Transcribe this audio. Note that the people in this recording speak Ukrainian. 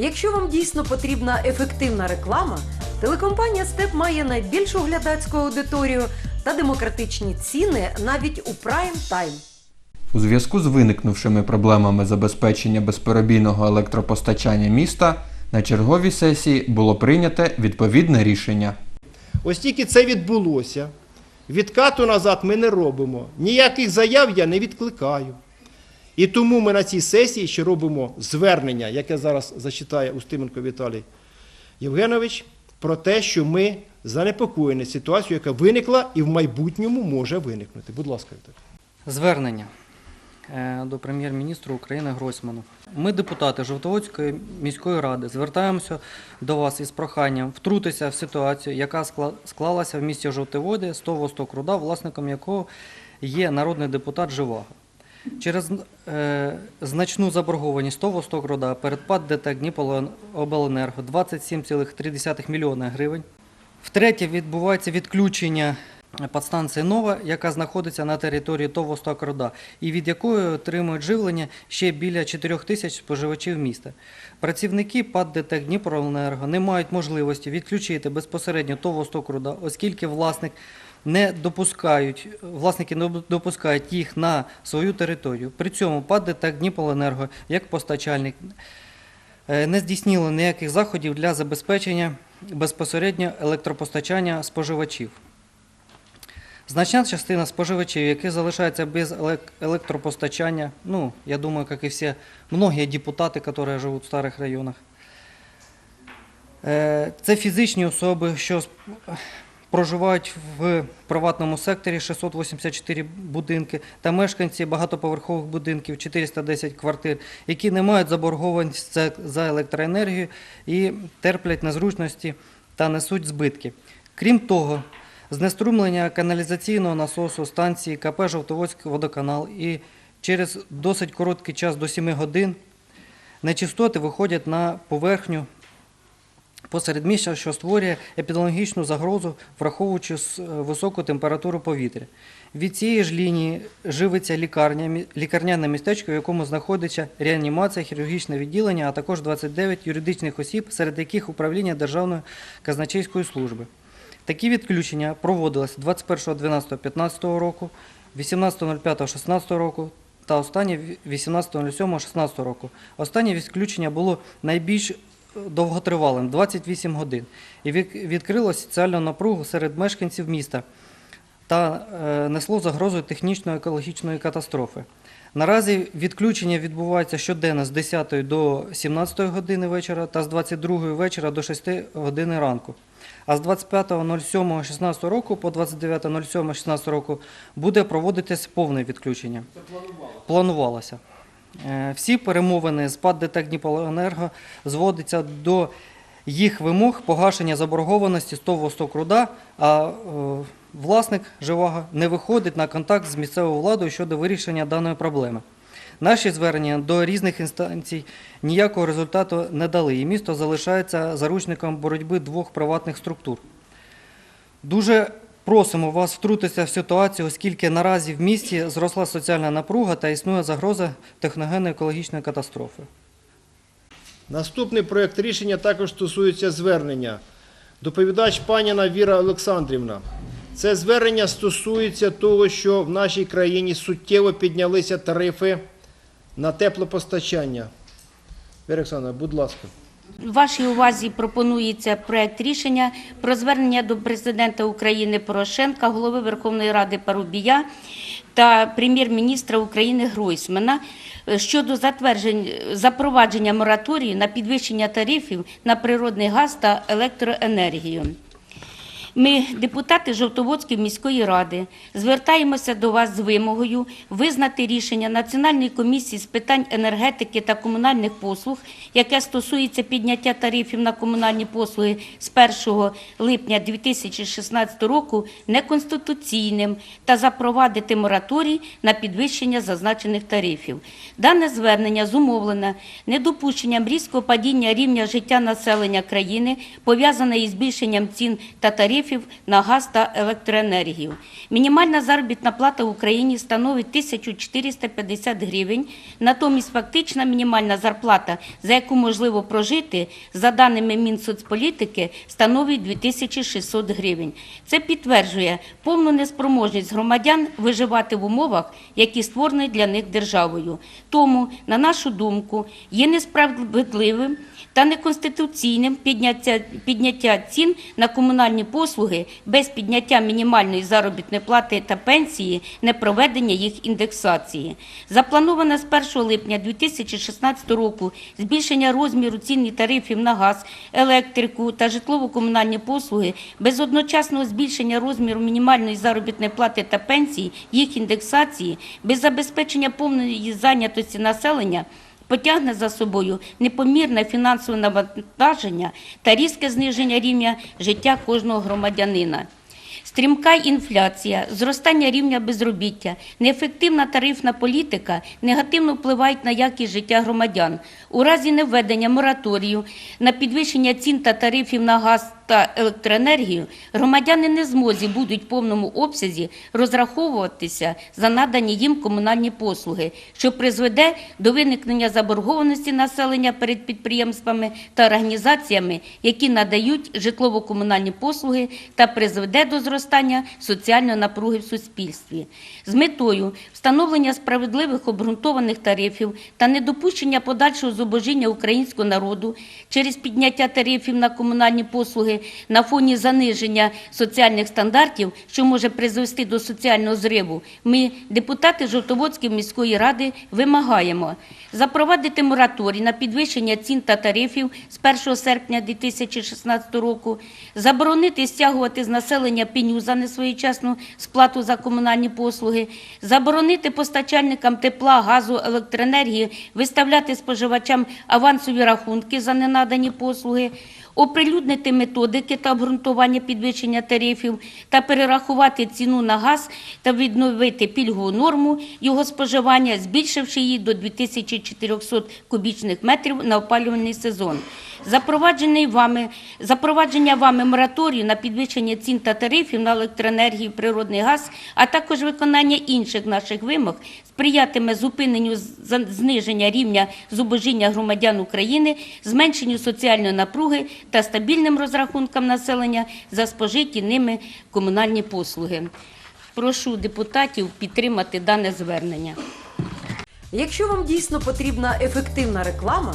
Якщо вам дійсно потрібна ефективна реклама, телекомпанія Степ має найбільшу глядацьку аудиторію та демократичні ціни навіть у прайм тайм. У зв'язку з виникнувшими проблемами забезпечення безперебійного електропостачання міста на черговій сесії було прийняте відповідне рішення. Ось тільки це відбулося. Відкату назад ми не робимо. Ніяких заяв я не відкликаю. І тому ми на цій сесії ще робимо звернення, яке зараз зачитає Устименко Віталій Євгенович, про те, що ми занепокоєні ситуацією, яка виникла і в майбутньому може виникнути. Будь ласка, Віталій. Звернення е, до прем'єр-міністра України Гройсману. Ми, депутати Жовтоводської міської ради, звертаємося до вас із проханням втрутитися в ситуацію, яка склалася в місті Жовтоводи з того сток руда, власником якого є народний депутат Живаго. Через е, значну заборгованість того сток руда перед ПАД ДТЕК Дніпрообленерго 27,3 мільйона гривень. Втретє, відбувається відключення подстанції Нова, яка знаходиться на території ТОВ востокруда, і від якої отримують живлення ще біля 4 тисяч споживачів міста. Працівники ПАД ДТЕК Дніпроенерго не мають можливості відключити безпосередньо ТОВ «Восток Руда, оскільки власник не допускають, власники не допускають їх на свою територію. При цьому ПАД ДТЕК Дніпроенерго, як постачальник, е, не здійснило ніяких заходів для забезпечення безпосередньо електропостачання споживачів. Значна частина споживачів, які залишаються без електропостачання, ну, я думаю, как и все, многие депутаты, которые живут в старих районах, Е, це фізичні особи, що проживають в приватному секторі 684 будинки та мешканці багатоповерхових будинків 410 квартир, які не мають заборгованість за- електроенергію і терплять незручності та несуть збитки. Крім того, знеструмлення каналізаційного насосу станції КП Жовтоводський водоканал і через досить короткий час до 7 годин нечистоти виходять на поверхню посередмістя, що створює епідеміологічну загрозу, враховуючи високу температуру повітря. Від цієї ж лінії живиться лікарня, лікарняне містечко, в якому знаходиться реанімація, хірургічне відділення, а також 29 юридичних осіб, серед яких управління Державної казначейської служби. Такі відключення проводились 21.12.15 року, 18.05.16 року та останнє 18.07.16 року. Останнє відключення було найбільш довготривалим 28 годин і від- відкрило соціальну напругу серед мешканців міста та е, несло загрозу технічної екологічної катастрофи. Наразі відключення відбувається щоденно з 10 до 17 години вечора та з 22 вечора до 6 години ранку. А з 25.07.16 року по 29.07.16 року буде проводитись повне відключення. Це Планувалося. Е, Всі перемовини з ПАД ДТЕК Дніпроенерго зводяться до їх вимог погашення заборгованості з ТОВ «Восток Руда», а е, власник Живаго не виходить на контакт з місцевою владою щодо вирішення даної проблеми. Наші звернення до різних інстанцій ніякого результату не дали, і місто залишається заручником боротьби двох приватних структур. Дуже просимо вас втрутитися в ситуацію, оскільки наразі в місті зросла соціальна напруга та існує загроза техногенної екологічної катастрофи. Наступний проєкт рішення також стосується звернення. Доповідач паніна Віра Олександрівна. Це звернення стосується того, що в нашій країні суттєво піднялися тарифи на теплопостачання. Віра Олександровна, будь ласка. Вашій увазі пропонується проект рішення про звернення до президента України Порошенка, голови Верховної Ради Парубія та прем'єр-міністра України Гройсмана щодо запровадження мораторію на підвищення тарифів на природний газ та електроенергію. Ми, депутати Жовтоводської міської ради, звертаємося до вас з вимогою визнати рішення Національної комісії з питань енергетики та комунальних послуг, яке стосується підняття тарифів на комунальні послуги з 1 липня 2016 року, неконституційним та запровадити мораторій на підвищення зазначених тарифів. Дане звернення зумовлене недопущенням різкого падіння рівня життя населення країни, пов'язане із збільшенням цін та тарифів тарифів на газ та електроенергію. Мінімальна заробітна плата в Україні становить 1450 гривень, натомість фактична мінімальна зарплата, за яку можливо прожити, за даними Мінсоцполітики, становить 2600 гривень. Це підтверджує повну неспроможність громадян виживати в умовах, які створені для них державою. Тому, на нашу думку, є несправедливим та неконституційним підняття, підняття цін на комунальні послуги без підняття мінімальної заробітної плати та пенсії, не проведення їх індексації. Заплановане з 1 липня 2016 року збільшення розміру цін і тарифів на газ, електрику та житлово-комунальні послуги без одночасного збільшення розміру мінімальної заробітної плати та пенсії, їх індексації, без забезпечення повної зайнятості населення потягне за собою непомірне фінансове навантаження та різке зниження рівня життя кожного громадянина. Стрімка інфляція, зростання рівня безробіття, неефективна тарифна політика негативно впливають на якість життя громадян. У разі невведення мораторію на підвищення цін та тарифів на газ та електроенергію громадяни не змозі будуть в повному обсязі розраховуватися за надані їм комунальні послуги, що призведе до виникнення заборгованості населення перед підприємствами та організаціями, які надають житлово-комунальні послуги, та призведе до зростання соціальної напруги в суспільстві. З метою встановлення справедливих обґрунтованих тарифів та недопущення подальшого зубожіння українського народу через підняття тарифів на комунальні послуги на фоні заниження соціальних стандартів, що може призвести до соціального зриву, ми, депутати Жовтоводської міської ради, вимагаємо запровадити мораторій на підвищення цін та тарифів з 1 серпня 2016 року, заборонити стягувати з населення пеню за несвоєчасну сплату за комунальні послуги, заборонити постачальникам тепла, газу, електроенергії виставляти споживачам авансові рахунки за ненадані послуги, оприлюднити методики та обґрунтування підвищення тарифів та перерахувати ціну на газ та відновити пільгову норму його споживання, збільшивши її до 2400 кубічних метрів на опалювальний сезон. Запроваджений вами, запровадження вами мораторію на підвищення цін та тарифів на електроенергію, природний газ, а також виконання інших наших вимог сприятиме зупиненню зниження рівня зубожіння громадян України, зменшенню соціальної напруги та стабільним розрахункам населення за спожиті ними комунальні послуги. Прошу депутатів підтримати дане звернення. Якщо вам дійсно потрібна ефективна реклама,